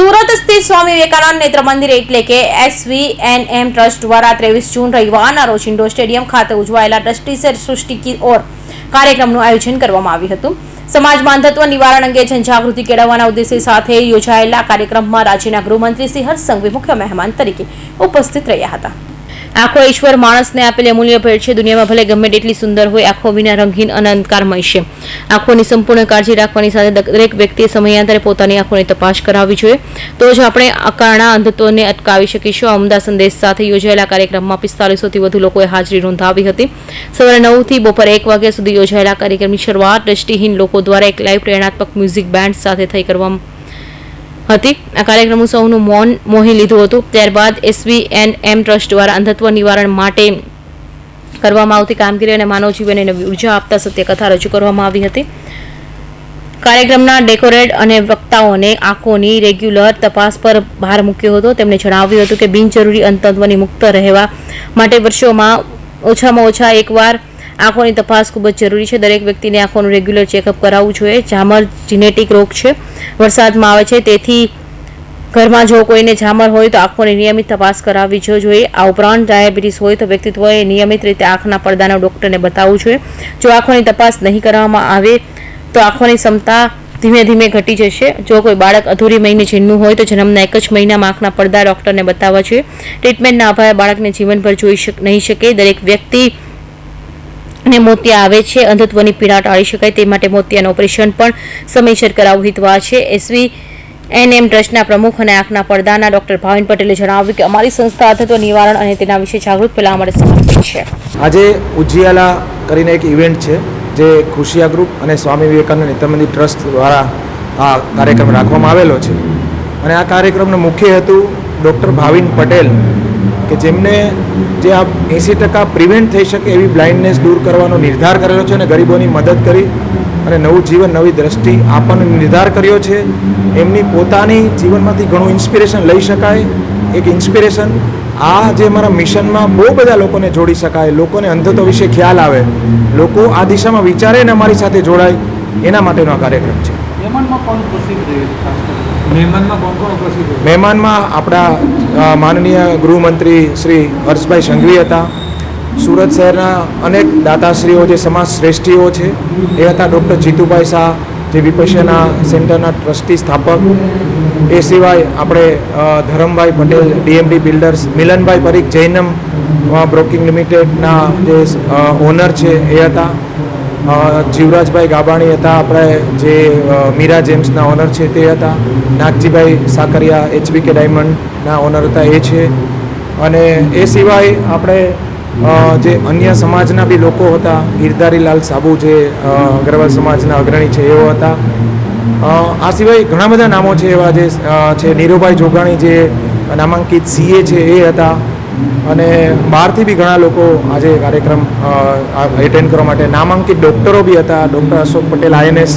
સુરત સ્થિત સ્વામી વિવેકાનંદ નેત્ર મંદિર એટલે કે એસવીએનએમ ટ્રસ્ટ દ્વારા ત્રેવીસ જૂન રવિવારના રોજ ઇન્ડોર સ્ટેડિયમ ખાતે ઉજવાયેલા ટ્રસ્ટીસર સૃષ્ટિ કી ઓર કાર્યક્રમનું આયોજન કરવામાં આવ્યું હતું. સમાજમાં અંધત્વ નિવારણ અંગે જનજાગૃતિ કેળવવાના ઉદ્દેશ્ય સાથે યોજાયેલા કાર્યક્રમમાં રાજ્યના ગૃહમંત્રી શ્રી હર્ષ મુખ્ય મહેમાન તરીકે ઉપસ્થિત રહ્યા હતા. આખો ઈશ્વર માણસને આપેલી અમૂલ્ય ભેટ છે. દુનિયામાં ભલે ગમે તેટલી સુંદર હોય, આંખો વિના રંગીન અને અંધકારમય છે. આંખોની સંપૂર્ણ કાળજી રાખવાની સાથે દરેક વ્યક્તિએ સમયાંતરે પોતાની આંખોની તપાસ કરાવવી જોઈએ. તો જ આપણે અકારણા અંધત્વને અટકાવી શકીશું. આ ઉમદા સંદેશ સાથે યોજાયેલા કાર્યક્રમમાં પિસ્તાલીસોથી વધુ લોકોએ હાજરી નોંધાવી હતી. સવારે નવથી બપોરે એક વાગ્યા સુધી યોજાયેલા કાર્યક્રમની શરૂઆત દ્રષ્ટિહીન લોકો દ્વારા એક લાઈવ પ્રેરણાત્મક મ્યુઝિક બેન્ડ સાથે થઈ કરવામાં હતી. આ કાર્યક્રમ સૌનું મૌન મોહી લીધું હતું. ત્યારબાદ એસવી એન્ડ એમ ટ્રસ્ટ દ્વારા અંધત્વ નિવારણ માટે કરવામાં આવતી કામગીરી અને માનવ જીવનને ઊર્જા આપતા સત્ય કથા રજૂ કરવામાં આવી હતી. કાર્યક્રમના ડેકોરેટ અને વક્તાઓને આંખોની રેગ્યુલર તપાસ પર ભાર મૂક્યો હતો. તેમણે જણાવ્યું હતું કે બિનજરૂરી અંતત્વની મુક્ત રહેવા માટે વર્ષોમાં ઓછામાં ઓછા એકવાર આંખોની તપાસ ખૂબ જ જરૂરી છે. દરેક વ્યક્તિને આંખોનું રેગ્યુલર ચેકઅપ કરાવવું જોઈએ. ઝામર જીનેટિક રોગ છે. વરસાદમાં આવે છે. તેથી ઘરમાં જો કોઈને ઝામર હોય તો આંખોની નિયમિત તપાસ કરાવવી જોઈએ. આ ઉપરાંત ડાયાબિટીસ હોય તો વ્યક્તિત્વએ નિયમિત રીતે આંખના પડદાના ડૉક્ટરને બતાવવું જોઈએ. જો આંખોની તપાસ નહીં કરવામાં આવે તો આંખોની ક્ષમતા ધીમે ધીમે ઘટી જશે. જો કોઈ બાળક અધૂરી મહિને જન્મનું હોય તો જન્મના એક જ મહિનામાં આંખના પડદા ડૉક્ટરને બતાવવા જોઈએ. ટ્રીટમેન્ટના અભાવે બાળકને જીવનભર જોઈ શક, નહીં શકે. દરેક વ્યક્તિ ને મોતિયા આવે છે. અંધત્વની પીડા ટાળી શકાય તે માટે મોતિયાનું ઓપરેશન પણ સમયસર કરાવવું હિતવા છે. એસવી એનએમ ટ્રસ્ટના પ્રમુખ અને આંખના પડદાના ડોક્ટર ભાવિન પટેલે જણાવ્યું કે અમારી સંસ્થા અંધત્વ નિવારણ અને તેના વિશે જાગૃત ફેલાવવા માટે સમર્પિત છે. આજે ઉજ્જિયાલા કરીને એક ઇવેન્ટ છે જે ખુશિયા ગ્રુપ અને સ્વામી વિવેકાનંદ નેત્ર ટ્રસ્ટ દ્વારા આ કાર્યક્રમ રાખવામાં આવેલો છે. અને આ કાર્યક્રમનો મુખ્ય હેતુ ડૉક્ટર ભાવિન પટેલ કે જેમને જે આ એંસી ટકા પ્રિવેન્ટ થઈ શકે એવી બ્લાઇન્ડનેસ દૂર કરવાનો નિર્ધાર કરેલો છે અને ગરીબોની મદદ કરી અને નવું જીવન, નવી દ્રષ્ટિ આપવાનો નિર્ધાર કર્યો છે. એમની પોતાની જીવનમાંથી ઘણું ઇન્સ્પિરેશન લઈ શકાય. એક ઇન્સ્પિરેશન આ જે અમારા મિશનમાં બહુ બધા લોકોને જોડી શકાય, લોકોને અંધત્વ વિશે ખ્યાલ આવે, લોકો આ દિશામાં વિચારે ને અમારી સાથે જોડાય, એના માટેનો આ કાર્યક્રમ છે. મહેમાનમાં આપણા માનનીય ગૃહમંત્રી શ્રી હર્ષભાઈ સંઘવી હતા. સુરત શહેરના અનેક દાતાશ્રીઓ જે સમાજ શ્રેષ્ઠીઓ છે, એ હતા ડૉક્ટર જીતુભાઈ શાહ, જે વિપશ્યના સેન્ટરના ટ્રસ્ટી સ્થાપક. એ સિવાય આપણે Dharambhai Patel, DMD builders, Milanbhai Parikh Jainam broking લિમિટેડના જે ઓનર છે, એ હતા. જીવરાજભાઈ ગાબાણી હતા, આપણે જે મીરા જેમ્સના ઓનર છે તે હતા. નાગજીભાઈ સાકરિયા એચબીકે ડાયમંડના ઓનર હતા એ છે. અને એ સિવાય આપણે જે અન્ય સમાજના બી લોકો હતા, ગિરધારીલાલ સાબુ જે અગ્રવાલ સમાજના અગ્રણી છે, એઓ હતા. આ સિવાય ઘણા બધા નામો છે એવા જે છે. નીરુભાઈ જોગાણી જે, નામાંકિત સીએ છે, એ હતા. અને બહારથી બી ઘણા લોકો આજે કાર્યક્રમ એટેન્ડ કરવા માટે નામાંકિત ડૉક્ટરો બી હતા. ડૉક્ટર અશોક પટેલ આઈએનએસ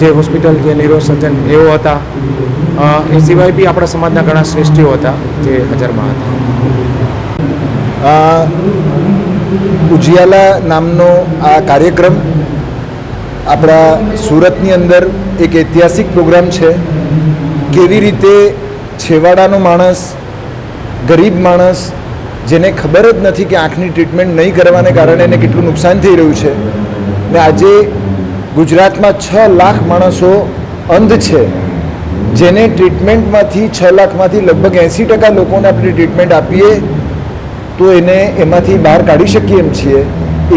જે હોસ્પિટલ જે ન્યુરોસર્જન એવો હતા. એ સિવાય બી આપણા સમાજના ઘણા શ્રેષ્ઠીઓ હતા જે હાજરમાં હતા. ઉજિયાલા નામનો આ કાર્યક્રમ આપણા સુરતની અંદર એક ઐતિહાસિક પ્રોગ્રામ છે. કેવી રીતે છેવાડાનો માણસ, ગરીબ માણસ જેને ખબર જ નથી કે આંખની ટ્રીટમેન્ટ નહીં કરવાને કારણે એને કેટલું નુકસાન થઈ રહ્યું છે. ને આજે ગુજરાતમાં છ લાખ માણસો અંધ છે, જેને ટ્રીટમેન્ટમાંથી છ લાખમાંથી લગભગ એંસી ટકા લોકોને આપણે ટ્રીટમેન્ટ આપીએ, તો એને એમાંથી બહાર કાઢી શકીએ એમ છીએ.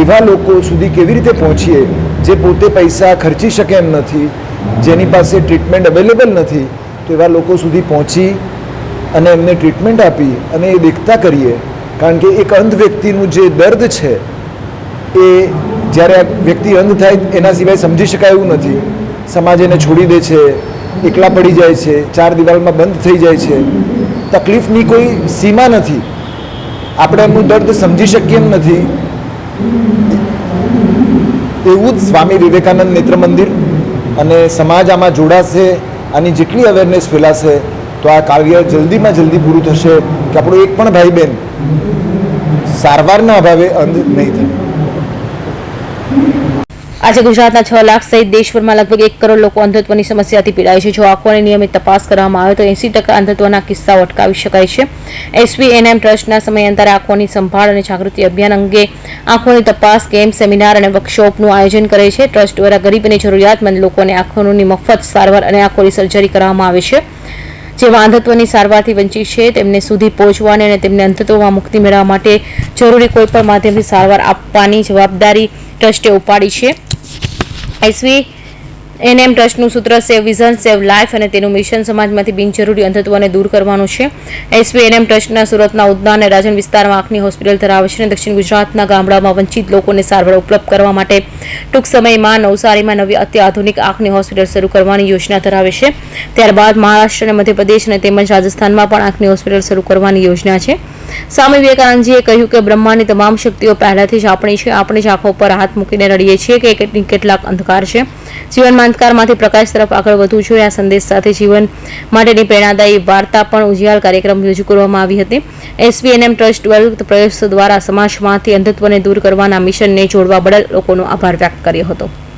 એવા લોકો સુધી કેવી રીતે પહોંચીએ, જે પોતે પૈસા ખર્ચી શકે એમ નથી, જેની પાસે ટ્રીટમેન્ટ અવેલેબલ નથી, તો એવા લોકો સુધી પહોંચી અને એમને ટ્રીટમેન્ટ આપી અને એ દેખતા કરીએ. કારણ કે એક અંધ વ્યક્તિનું જે દર્દ છે, એ જ્યારે વ્યક્તિ અંધ થાય, એના સિવાય સમજી શકાય એવું નથી. સમાજ એને છોડી દે છે, એકલા પડી જાય છે, ચાર દિવાલમાં બંધ થઈ જાય છે. તકલીફની કોઈ સીમા નથી. આપણે એમનું દર્દ સમજી શકીએ એમ નથી. એવું જ સ્વામી વિવેકાનંદ નેત્ર મંદિર અને સમાજ આમાં જોડાશે, આની જેટલી અવેરનેસ ફેલાશે, તો આ કાર્ય જલ્દીમાં જલ્દી પૂરું થશે. કે આપણો એક પણ ભાઈ બહેન સારવારના અભાવે અંધ નહીં થાય. આજે ગુજરાતના છ લાખ સહિત દેશભરમાં લગભગ એક કરોડ લોકો અંધત્વની સમસ્યાથી પીડાય છે. જો આંખોની નિયમિત તપાસ કરવામાં આવે તો એંસી ટકા અંધત્વના કિસ્સાઓ અટકાવી શકાય છે. એસવીએનએમ ટ્રસ્ટના સમયાંતરે આંખોની સંભાળ અને જાગૃતિ અભિયાન અંગે આંખોની તપાસ કેમ્પ સેમિનાર અને વર્કશોપનું આયોજન કરે છે. ટ્રસ્ટ દ્વારા ગરીબ અને જરૂરિયાતમંદ લોકોને આંખોની મફત સારવાર અને આંખોની સર્જરી કરવામાં આવે છે. જેમાં અંધત્વની સારવારથી વંચિત છે, તેમને સુધી પહોંચવાની અને તેમને અંધત્વમાં મુક્તિ મેળવવા માટે જરૂરી કોઈપણ માધ્યમથી સારવાર આપવાની જવાબદારી ટ્રસ્ટે ઉપાડી છે. એસવી એનએમ ટ્રસ્ટનું સૂત્ર સેવ વિઝન, સેવ લાઈફ અને તેનું મિશન સમાજમાંથી બિનજરૂરી અંધત્વને દૂર કરવાનું છે. એસપી એનએમ ટ્રસ્ટના સુરતના ઉદ્યાન અને રાજન વિસ્તારમાં આંખની હોસ્પિટલ ધરાવે છે અને દક્ષિણ ગુજરાતના ગામડામાં વંચિત લોકોને સારવાર ઉપલબ્ધ કરવા માટે ટૂંક સમયમાં નવસારીમાં નવી અત્યાધુનિક આંખની હોસ્પિટલ શરૂ કરવાની યોજના ધરાવે છે. ત્યારબાદ મહારાષ્ટ્ર અને મધ્યપ્રદેશ અને તેમજ રાજસ્થાનમાં પણ આંખની હોસ્પિટલ શરૂ કરવાની યોજના છે. સ્વામી વિવેકાનંદજીએ કહ્યું કે બ્રહ્માની તમામ શક્તિઓ પહેલાથી જ આપણી છે. આપણે જ આંખો પર હાથ મૂકીને રડીએ છીએ કે કેટલાક અંધકાર છે. જીવનમાં અંધકારમાંથી પ્રકાશ તરફ આગળ વધવું જોઈએ. આ સંદેશ સાથે જીવન માટેની પ્રેરણાદાયી વાર્તા પણ ઉજિયાલ કાર્યક્રમ રજૂ કરવામાં આવી હતી. એસવીએનએમ ટ્રસ્ટ દ્વારા પ્રયાસો દ્વારા સમાજમાંથી અંધત્વને દૂર કરવાના મિશનને જોડવા બદલ લોકોનો આભાર વ્યક્ત કર્યો હતો.